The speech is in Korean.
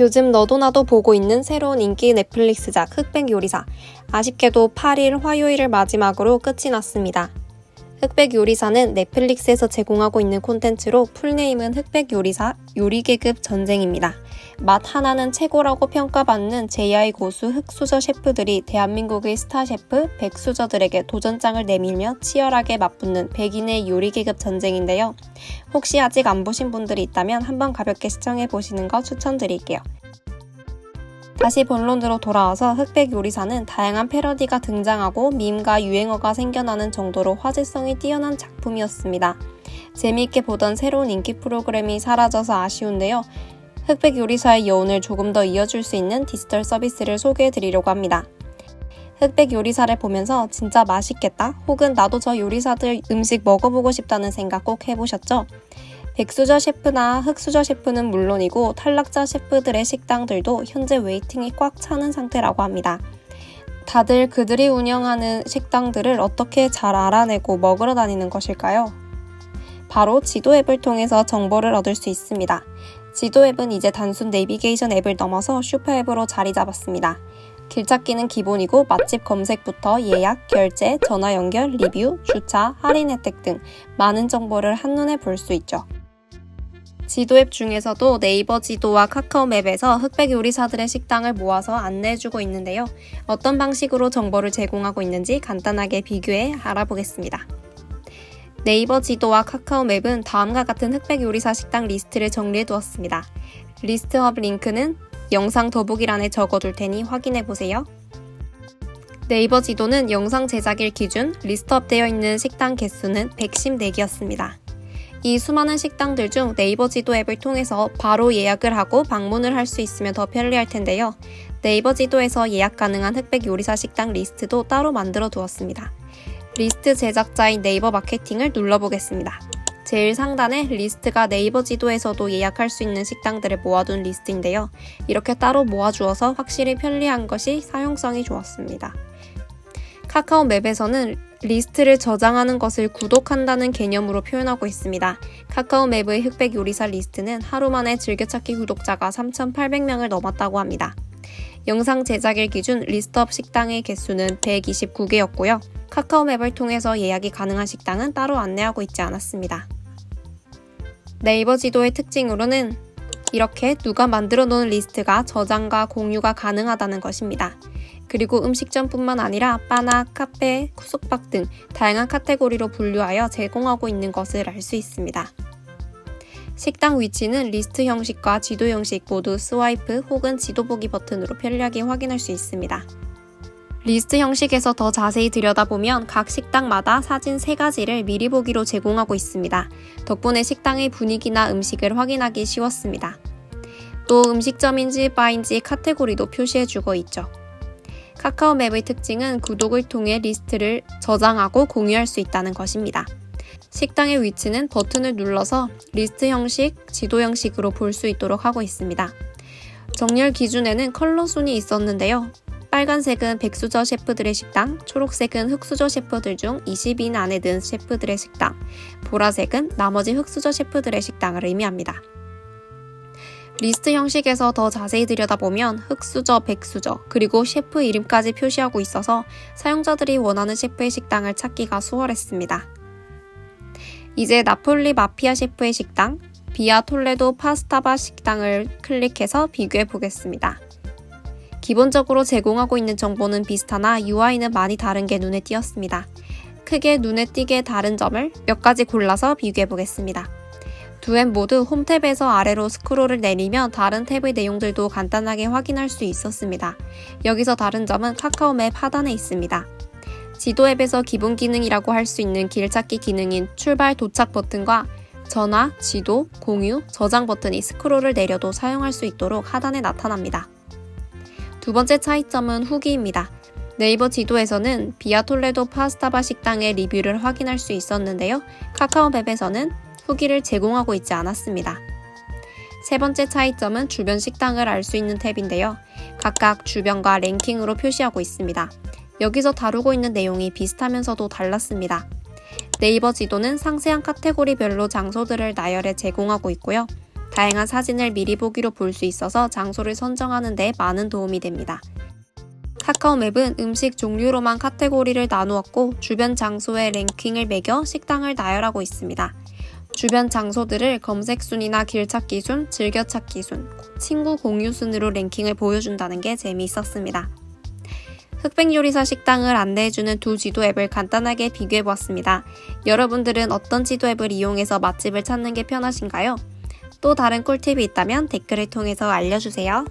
요즘 너도 나도 보고 있는 새로운 인기 넷플릭스작 흑백 요리사. 아쉽게도 8일 화요일을 마지막으로 끝이 났습니다. 흑백 요리사는 넷플릭스에서 제공하고 있는 콘텐츠로 풀네임은 흑백 요리사 요리계급 전쟁입니다. 맛 하나는 최고라고 평가받는 JI 고수 흑수저 셰프들이 대한민국의 스타 셰프 백수저들에게 도전장을 내밀며 치열하게 맞붙는 백인의 요리계급 전쟁인데요. 혹시 아직 안 보신 분들이 있다면 한번 가볍게 시청해 보시는 거 추천드릴게요. 다시 본론으로 돌아와서 흑백 요리사는 다양한 패러디가 등장하고 밈과 유행어가 생겨나는 정도로 화제성이 뛰어난 작품이었습니다. 재미있게 보던 새로운 인기 프로그램이 사라져서 아쉬운데요. 흑백 요리사의 여운을 조금 더 이어줄 수 있는 디지털 서비스를 소개해 드리려고 합니다. 흑백 요리사를 보면서 진짜 맛있겠다 혹은 나도 저 요리사들 음식 먹어보고 싶다는 생각 꼭 해보셨죠? 백수저 셰프나 흑수저 셰프는 물론이고 탈락자 셰프들의 식당들도 현재 웨이팅이 꽉 차는 상태라고 합니다. 다들 그들이 운영하는 식당들을 어떻게 잘 알아내고 먹으러 다니는 것일까요? 바로 지도 앱을 통해서 정보를 얻을 수 있습니다. 지도 앱은 이제 단순 내비게이션 앱을 넘어서 슈퍼 앱으로 자리 잡았습니다. 길찾기는 기본이고 맛집 검색부터 예약, 결제, 전화 연결, 리뷰, 주차, 할인 혜택 등 많은 정보를 한눈에 볼 수 있죠. 지도 앱 중에서도 네이버 지도와 카카오 맵에서 흑백 요리사들의 식당을 모아서 안내해주고 있는데요. 어떤 방식으로 정보를 제공하고 있는지 간단하게 비교해 알아보겠습니다. 네이버 지도와 카카오 맵은 다음과 같은 흑백 요리사 식당 리스트를 정리해 두었습니다. 리스트업 링크는 영상 더보기란에 적어둘 테니 확인해 보세요. 네이버 지도는 영상 제작일 기준 리스트업 되어 있는 식당 개수는 114개였습니다. 이 수많은 식당들 중 네이버 지도 앱을 통해서 바로 예약을 하고 방문을 할 수 있으면 더 편리할 텐데요. 네이버 지도에서 예약 가능한 흑백 요리사 식당 리스트도 따로 만들어 두었습니다. 리스트 제작자인 네이버 마케팅을 눌러보겠습니다. 제일 상단에 리스트가 네이버 지도에서도 예약할 수 있는 식당들을 모아둔 리스트인데요. 이렇게 따로 모아주어서 확실히 편리한 것이 사용성이 좋았습니다. 카카오 맵에서는 리스트를 저장하는 것을 구독한다는 개념으로 표현하고 있습니다. 카카오 맵의 흑백 요리사 리스트는 하루 만에 즐겨찾기 구독자가 3,800명을 넘었다고 합니다. 영상 제작일 기준 리스트업 식당의 개수는 129개였고요. 카카오 맵을 통해서 예약이 가능한 식당은 따로 안내하고 있지 않았습니다. 네이버 지도의 특징으로는 이렇게 누가 만들어 놓은 리스트가 저장과 공유가 가능하다는 것입니다. 그리고 음식점뿐만 아니라 바나, 카페, 숙박 등 다양한 카테고리로 분류하여 제공하고 있는 것을 알 수 있습니다. 식당 위치는 리스트 형식과 지도 형식 모두 스와이프 혹은 지도 보기 버튼으로 편리하게 확인할 수 있습니다. 리스트 형식에서 더 자세히 들여다보면 각 식당마다 사진 3가지를 미리 보기로 제공하고 있습니다. 덕분에 식당의 분위기나 음식을 확인하기 쉬웠습니다. 또 음식점인지 바인지 카테고리도 표시해주고 있죠. 카카오 맵의 특징은 구독을 통해 리스트를 저장하고 공유할 수 있다는 것입니다. 식당의 위치는 버튼을 눌러서 리스트 형식, 지도 형식으로 볼 수 있도록 하고 있습니다. 정렬 기준에는 컬러 순이 있었는데요. 빨간색은 백수저 셰프들의 식당, 초록색은 흑수저 셰프들 중 20인 안에 든 셰프들의 식당, 보라색은 나머지 흑수저 셰프들의 식당을 의미합니다. 리스트 형식에서 더 자세히 들여다보면 흑수저, 백수저, 그리고 셰프 이름까지 표시하고 있어서 사용자들이 원하는 셰프의 식당을 찾기가 수월했습니다. 이제 나폴리 마피아 셰프의 식당, 비아 톨레도 파스타바 식당을 클릭해서 비교해 보겠습니다. 기본적으로 제공하고 있는 정보는 비슷하나 UI는 많이 다른 게 눈에 띄었습니다. 크게 눈에 띄게 다른 점을 몇 가지 골라서 비교해 보겠습니다. 두 앱 모두 홈탭에서 아래로 스크롤을 내리면 다른 탭의 내용들도 간단하게 확인할 수 있었습니다. 여기서 다른 점은 카카오 맵 하단에 있습니다. 지도 앱에서 기본 기능이라고 할 수 있는 길 찾기 기능인 출발 도착 버튼과 전화, 지도, 공유, 저장 버튼이 스크롤을 내려도 사용할 수 있도록 하단에 나타납니다. 두 번째 차이점은 후기입니다. 네이버 지도에서는 비아톨레도 파스타바 식당의 리뷰를 확인할 수 있었는데요. 카카오 맵에서는 후기를 제공하고 있지 않았습니다. 세 번째 차이점은 주변 식당을 알 수 있는 탭인데요. 각각 주변과 랭킹으로 표시하고 있습니다. 여기서 다루고 있는 내용이 비슷하면서도 달랐습니다. 네이버 지도는 상세한 카테고리별로 장소들을 나열해 제공하고 있고요. 다양한 사진을 미리 보기로 볼 수 있어서 장소를 선정하는 데 많은 도움이 됩니다. 카카오맵은 음식 종류로만 카테고리를 나누었고 주변 장소의 랭킹을 매겨 식당을 나열하고 있습니다. 주변 장소들을 검색 순이나 길찾기 순, 즐겨찾기 순, 친구 공유 순으로 랭킹을 보여준다는 게 재미있었습니다. 흑백 요리사 식당을 안내해주는 두 지도 앱을 간단하게 비교해보았습니다. 여러분들은 어떤 지도 앱을 이용해서 맛집을 찾는 게 편하신가요? 또 다른 꿀팁이 있다면 댓글을 통해서 알려주세요.